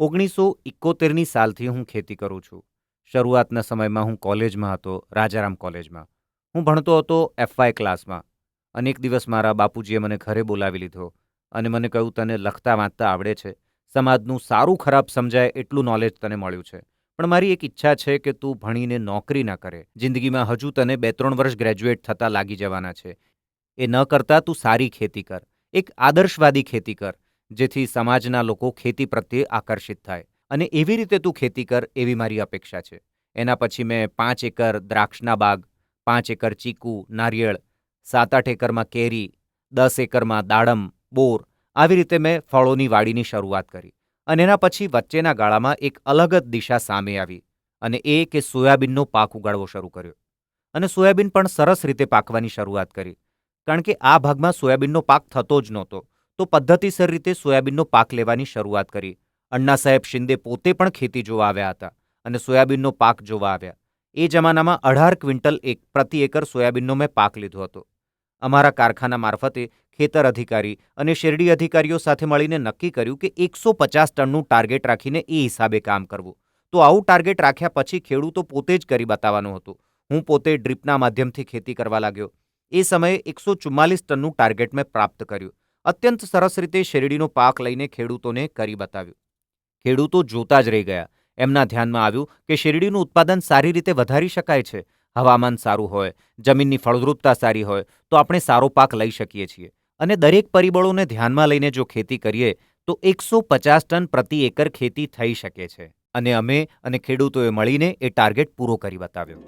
ઓગણીસો એકોતેરની સાલથી હું ખેતી કરું છું. શરૂઆતના સમયમાં હું કોલેજમાં હતો, રાજારામ કોલેજમાં. હું ભણતો હતો એફવાય ક્લાસમાં. અને એક દિવસ મારા બાપુજીએ મને ઘરે બોલાવી લીધો અને મને કહ્યું, તને લખતા વાંચતા આવડે છે. સમાજનું સારું ખરાબ સમજાય એટલું નોલેજ તને મળ્યું છે. પણ મારી એક ઈચ્છા છે કે તું ભણીને નોકરી ના કરે. જિંદગીમાં હજુ તને બે ત્રણ વર્ષ ગ્રેજ્યુએટ થતાં લાગી જવાના છે. એ ન કરતાં તું સારી ખેતી કર. એક આદર્શવાદી ખેતી કર. જેથી સમાજના લોકો ખેતી પ્રત્યે આકર્ષિત થાય. અને એવી રીતે તું ખેતી કર એવી મારી અપેક્ષા છે. એના પછી મેં પાંચ એકર દ્રાક્ષના બાગ, પાંચ એકર ચીકુ, નારિયેળ, સાત આઠ એકરમાં કેરી, દસ એકરમાં દાડમ, બોર આવી રીતે મેં ફળોની વાડીની શરૂઆત કરી. અને એના પછી વચ્ચેના ગાળામાં એક અલગ જ દિશા સામે આવી. અને એ કે સોયાબીનનો પાક ઉગાડવો શરૂ કર્યો. અને સોયાબીન પણ સરસ રીતે પાકવાની શરૂઆત કરી. કારણ કે આ ભાગમાં સોયાબીનનો પાક થતો જ નહોતો. તો પદ્ધતિસર રીતે સોયાબીનનો પાક લેવાની શરૂઆત કરી. અણ્ણા સાહેબ શિંદે પોતે પણ ખેતી જોવા આવ્યા હતા અને સોયાબીનનો પાક જોવા આવ્યા. એ જમાનામાં અઢાર ક્વિન્ટલ એક પ્રતિ એકર સોયાબીનનો મેં પાક લીધો હતો. અમારા કારખાના મારફતે ખેતર અધિકારી અને શેરડી અધિકારીઓ સાથે મળીને નક્કી કર્યું કે એકસો પચાસ ટનનું ટાર્ગેટ રાખીને એ હિસાબે કામ કરવું. તો આવું ટાર્ગેટ રાખ્યા પછી ખેડૂતો પોતે જ કરી બતાવવાનું હતું. હું પોતે ડ્રીપના માધ્યમથી ખેતી કરવા લાગ્યો. એ સમયે એકસો ચુમ્માલીસ ટનનું ટાર્ગેટ મેં પ્રાપ્ત કર્યું. અત્યંત સરસ રીતે શેરડીનો પાક લઈને ખેડૂતોને કરી બતાવ્યું. ખેડૂતો જોતા જ રહી ગયા. એમના ધ્યાનમાં આવ્યું કે શેરડીનું ઉત્પાદન સારી રીતે વધારી શકાય છે. હવામાન સારું હોય, જમીનની ફળદ્રુપતા સારી હોય, તો આપણે સારો પાક લઈ શકીએ છીએ. અને દરેક પરિબળોને ધ્યાનમાં લઈને જો ખેતી કરીએ, તો એકસો પચાસ ટન પ્રતિ એકર ખેતી થઈ શકે છે. અને અમે અને ખેડૂતોએ મળીને એ ટાર્ગેટ પૂરો કરી બતાવ્યો.